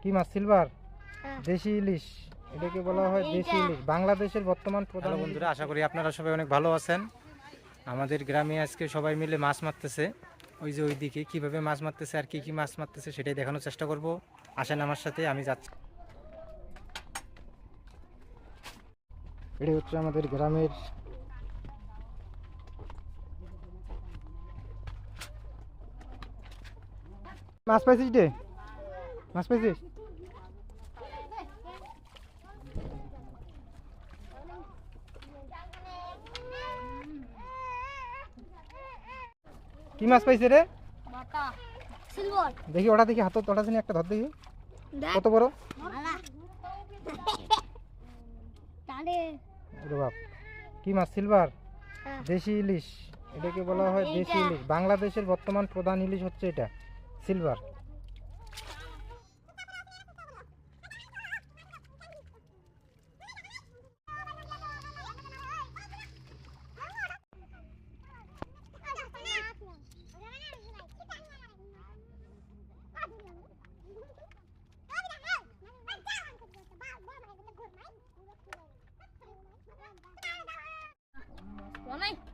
কি মাছ সিলভার? হ্যাঁ। দেশি ইলিশ। এটাকে বলা হয় দেশি ইলিশ। বাংলাদেশের বর্তমান প্রধান বন্ধুরা আশা করি আপনারা সবাই অনেক ভালো আছেন। আমাদের গ্রামে আজকে সবাই মিলে মাছ মারতেছে। ওই যে ওইদিকে কীভাবে মাছ মারতেছে আর কি কি মাছ মারতেছে সেটাই দেখানোর চেষ্টা করব। আসেন আমার সাথে আমি যাচ্ছি। এটা হচ্ছে আমাদের গ্রামের মাছ পাইছিস রে? মাছ পাইছিস কি মাছ পাইছে রে দেখি ওটা দেখি হাতত ওটা জানি একটা ধর দেখি কত বড় বাপ কি মাছ সিলভার। দেশি ইলিশ এটাকে বলা হয় দেশি ইলিশ বাংলাদেশের বর্তমান প্রধান ইলিশ হচ্ছে এটা সিলভার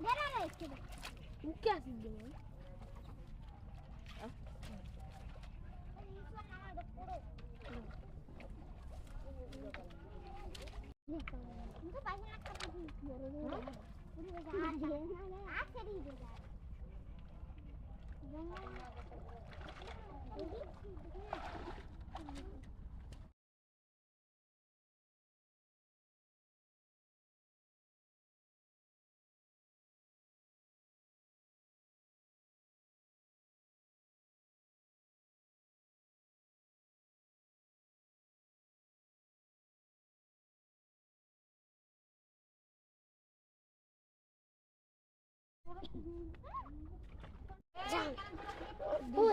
इधर आ रहा है इसके वो क्या सीन है भाई उनको पैसे लगता है कि ये रे पूरी बाज़ार है ना आज चली बाज़ार गंगा 站！不。